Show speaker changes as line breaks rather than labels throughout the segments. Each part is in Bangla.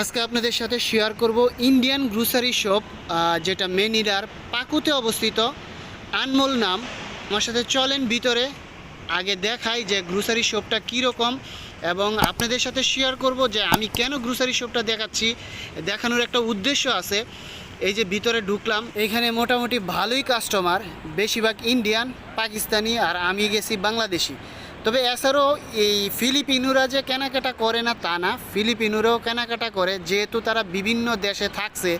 আজকে আপনাদের সাথে শেয়ার করব ইন্ডিয়ান গ্রোসারি শপ যেটা মেনিলার পাকুতে অবস্থিত। আনমোল নাম। আমার সাথে চলেন ভিতরে। আগে দেখাই যে গ্রোসারি শপটা কীরকম এবং আপনাদের সাথে শেয়ার করব যে আমি কেন গ্রোসারি শপটা দেখাচ্ছি। দেখানোর একটা উদ্দেশ্য আছে। এই যে ভিতরে ঢুকলাম। এখানে মোটামুটি ভালোই কাস্টমার বেশিরভাগ ইন্ডিয়ান পাকিস্তানি আর আমি গেছি বাংলাদেশি। তবে এছাড়াও এই ফিলিপিনোরা যে কেনাকাটা করে না, তা না। ফিলিপিনোরাও কেনাকাটা করে, যেহেতু তারা বিভিন্ন দেশে থাকছে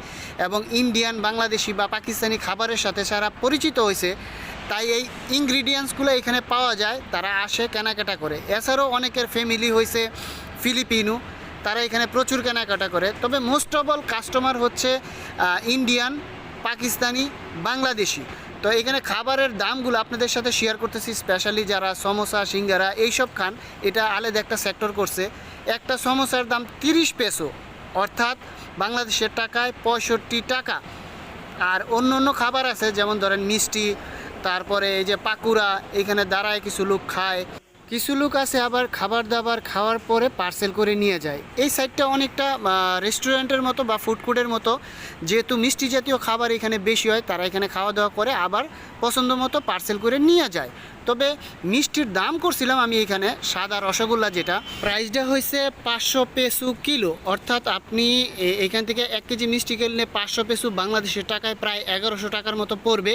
এবং ইন্ডিয়ান, বাংলাদেশি বা পাকিস্তানি খাবারের সাথে সারা পরিচিত হয়েছে, তাই এই ইনগ্রিডিয়েন্টসগুলো এখানে পাওয়া যায়, তারা আসে কেনাকাটা করে। এছাড়াও অনেকের ফ্যামিলি হয়েছে ফিলিপিনো, তারা এখানে প্রচুর কেনাকাটা করে। তবে মোস্ট অফ অল কাস্টমার হচ্ছে ইন্ডিয়ান, পাকিস্তানি, বাংলাদেশি। তো এখানে খাবারের দামগুলো আপনাদের সাথে শেয়ার করতেছি স্পেশালি যারা সমোসা, সিঙ্গারা এইসব খান, এটা আলাদা একটা সেক্টর করছে। একটা সমোসার দাম তিরিশ পেসো, অর্থাৎ বাংলাদেশের টাকায় পঁয়ষট্টি টাকা। আর অন্য অন্য খাবার আছে, যেমন ধরেন মিষ্টি, তারপরে এই যে পাকুড়া, এখানে দাঁড়ায় কিছু লোক খায়। কিছু লোক আছে আবার খাবার দাবার খাওয়ার পরে পার্সেল করে নিয়ে যায়। এই সাইডটা অনেকটা রেস্টুরেন্টের মতো বা ফুড কোর্টের মতো। যেহেতু মিষ্টি জাতীয় খাবার এখানে বেশি হয়, তারা এখানে খাওয়া দাওয়া করে, আবার পছন্দ মতো পার্সেল করে নিয়ে যায়। তবে মিষ্টির দাম করছিলাম আমি এখানে সাদা রসগোল্লা যেটা। প্রাইসটা হয়েছে পাঁচশো পেসু কিলো। অর্থাৎ আপনি এখান থেকে এক কেজি মিষ্টি কিনলে পাঁচশো পেসু বাংলাদেশের টাকায় প্রায় এগারোশো টাকার মতো পড়বে।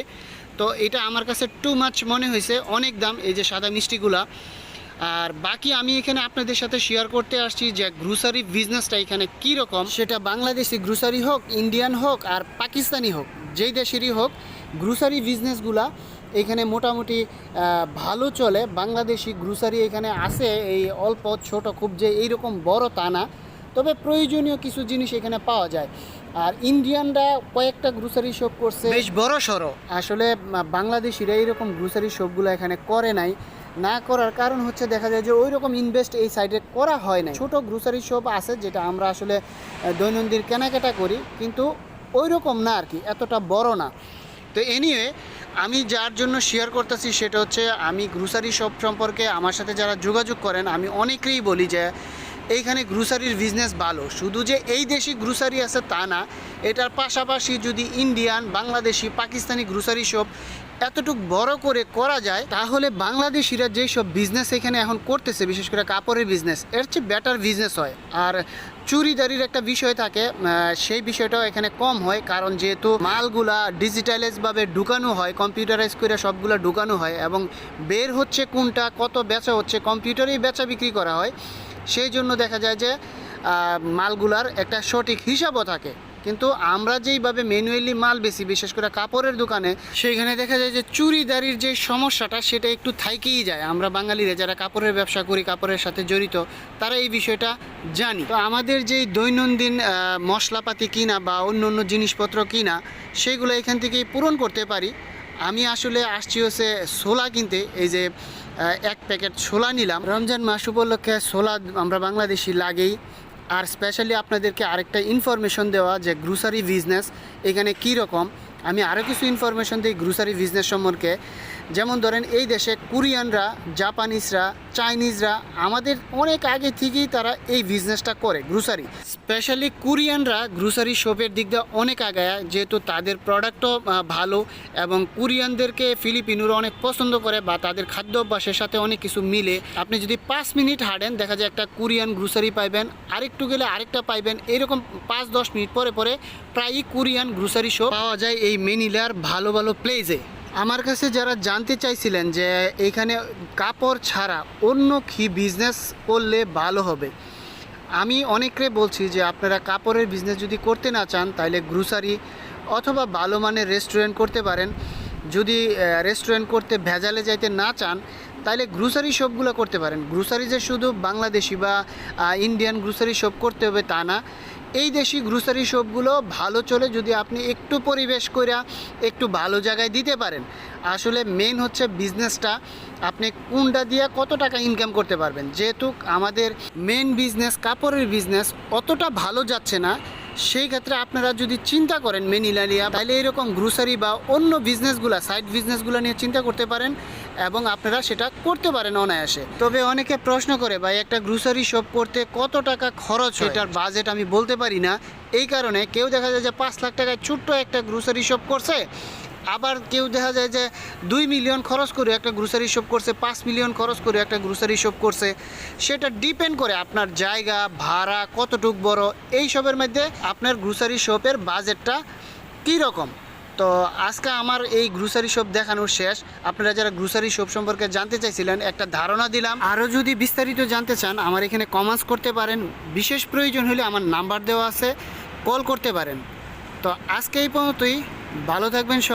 তো এটা আমার কাছে টু মাছ মনে হয়েছে অনেক দাম, এই যে সাদা মিষ্টিগুলা। আর বাকি আমি এখানে আপনাদের সাথে শেয়ার করতে আসছি যে গ্রোসারি বিজনেসটা এখানে কী রকম সেটা বাংলাদেশি গ্রোসারি হোক ইন্ডিয়ান হোক আর পাকিস্তানি হোক যেই দেশেরই হোক গ্রোসারি বিজনেসগুলা এখানে মোটামুটি ভালো চলে। বাংলাদেশি গ্রোসারি এখানে আছে এই অল্প ছোট খুব যে এইরকম বড় তা না। তবে প্রয়োজনীয় কিছু জিনিস এখানে পাওয়া যায়। আর ইন্ডিয়ানরা কয়েকটা গ্রোসারি শপ করছে। বেশ বড় সড়ো আসলে বাংলাদেশিরা এইরকম গ্রোসারি শপগুলো এখানে করে নাই। না করার কারণ হচ্ছে দেখা যায় যে ওই রকম ইনভেস্ট এই সাইডে করা হয় না ছোট গ্রোসারি শপ আছে যেটা আমরা আসলে দৈনন্দিন কেনাকাটা করি, কিন্তু ওই রকম না আর কি এতটা বড় না। তো এনিওয়ে আমি যার জন্য শেয়ার করতেছি সেটা হচ্ছে, আমি গ্রোসারি শপ সম্পর্কে আমার সাথে যারা যোগাযোগ করেন, আমি অনেকেই বলি যে এইখানে গ্রোসারির বিজনেস ভালো। শুধু যে এই দেশি গ্রোসারি আছে তা না, এটার পাশাপাশি যদি Indian Bangladeshi, Pakistani grocery shop এতটুকু বড় করে করা যায়, তাহলে বাংলাদেশিরা যেই সব বিজনেস এখানে এখন করতেছে, বিশেষ করে কাপড়ের বিজনেস এর চেয়ে বেটার বিজনেস হয়। আর চুরিদারির একটা বিষয় থাকে সেই বিষয়টাও এখানে কম হয়, কারণ যেহেতু মালগুলা ডিজিটালাইজভাবে ঢুকানো হয় কম্পিউটারাইজ করে সবগুলো ঢুকানো হয়, এবং বের হচ্ছে কোনটা, কত বেচা হচ্ছে কম্পিউটারেই বেচা বিক্রি করা হয়। সেই জন্য দেখা যায় যে মালগুলার একটা সঠিক হিসাবও থাকে। কিন্তু আমরা যেইভাবে ম্যানুয়ালি মাল বেশি বিশেষ করে কাপড়ের দোকানে, সেইখানে দেখা যায় যে চুরিদারির যে সমস্যাটা, সেটা একটু থাইকেই যায়। আমরা বাঙালিরা যারা কাপড়ের ব্যবসা করি, কাপড়ের সাথে জড়িত, তারা এই বিষয়টা জানি। তো আমাদের যেই দৈনন্দিন মশলাপাতি কিনা বা অন্য অন্য জিনিসপত্র কিনা, সেগুলো এখান থেকেই পূরণ করতে পারি। আমি আসলে আসছি হচ্ছে ছোলা কিনতে, এই যে এক প্যাকেট ছোলা নিলাম। রমজান মাস উপলক্ষে ছোলা আমরা বাংলাদেশি লাগেই। আর স্পেশালি আপনাদেরকে আরেকটা ইনফরমেশন দেওয়া যে গ্রোসারি বিজনেস এখানে কী রকম আমি আরও কিছু ইনফরমেশন দিই গ্রোসারি বিজনেস সম্পর্কে। যেমন ধরেন এই দেশে কোরিয়ানরা, জাপানিজরা, চাইনিজরা, আমাদের অনেক আগে থেকেই তারা এই বিজনেসটা করে গ্রোসারি স্পেশালি কোরিয়ানরা গ্রোসারি শপের দিক দিয়ে অনেক আগায়, যেহেতু তাদের প্রোডাক্টও ভালো এবং কোরিয়ানদেরকে ফিলিপিনোরা অনেক পছন্দ করে বা তাদের খাদ্য অভ্যাসের সাথে অনেক কিছু মিলে। আপনি যদি পাঁচ মিনিট হাঁটেন, দেখা যায় একটা কোরিয়ান গ্রোসারি পাইবেন, আরেকটু গেলে আরেকটা পাইবেন, এরকম পাঁচ দশ মিনিট পরে পরে প্রায়ই কোরিয়ান গ্রোসারি শপ পাওয়া যায় এই মেনিলার ভালো ভালো প্লেসে আমার কাছে যারা জানতে চাইছিলেন যে এখানে কাপড় ছাড়া অন্য কি বিজনেস করলে ভালো হবে, আমি অনেককে বলছি যে আপনারা কাপড়ের বিজনেস যদি করতে না চান, তাহলে গ্রোসারি অথবা ভালো মানের রেস্টুরেন্ট করতে পারেন। যদি রেস্টুরেন্ট করতে ভেজালে যাইতে না চান, তাহলে গ্রোসারি শপগুলো করতে পারেন। গ্রোসারি যে শুধু বাংলাদেশি বা ইন্ডিয়ান গ্রোসারি শপ করতে হবে তা না এই দেশি গ্রোসারি শপগুলো ভালো চলে যদি আপনি একটু পরিবেশ করে একটু ভালো জায়গায় দিতে পারেন। আসলে মেন হচ্ছে বিজনেসটা আপনি কোনটা দিয়ে কত টাকা ইনকাম করতে পারবেন? যেহেতু আমাদের মেন বিজনেস কাপড়ের বিজনেস অতটা ভালো যাচ্ছে না, সেই ক্ষেত্রে আপনারা যদি চিন্তা করেন মেনিলালিয়া, তাহলে এরকম গ্রোসারি বা অন্য বিজনেসগুলো সাইড বিজনেসগুলো নিয়ে চিন্তা করতে পারেন। এবং আপনারা সেটা করতে পারেন অনায়াসে। তবে অনেকে প্রশ্ন করে ভাই একটা গ্রোসারি শপ করতে কত টাকা খরচ এটার বাজেট আমি বলতে পারি না। এই কারণে কেউ দেখা যায় যে পাঁচ লাখ টাকায় ছোট্ট একটা গ্রোসারি শপ করছে আবার কেউ দেখা যায় যে দুই মিলিয়ন খরচ করে একটা গ্রুসারি শপ করছে পাঁচ মিলিয়ন খরচ করে একটা গ্রোসারি শপ করছে। সেটা ডিপেন্ড করে আপনার জায়গা ভাড়া কতটুক বড়। এইসবের মধ্যে আপনার গ্রোসারি শপের বাজেটটা কী রকম তো আজকে আমার এই গ্রোসারি শপ দেখানোর শেষ। আপনারা যারা গ্রোসারি শপ সম্পর্কে জানতে চাইছিলেন, একটা ধারণা দিলাম। আরও যদি বিস্তারিত জানতে চান, আমার এখানে কমেন্টস করতে পারেন। বিশেষ প্রয়োজন হলে আমার নাম্বার দেওয়া আছে। কল করতে পারেন। তো আজকে এই পর্যন্তই। ভালো থাকবেন।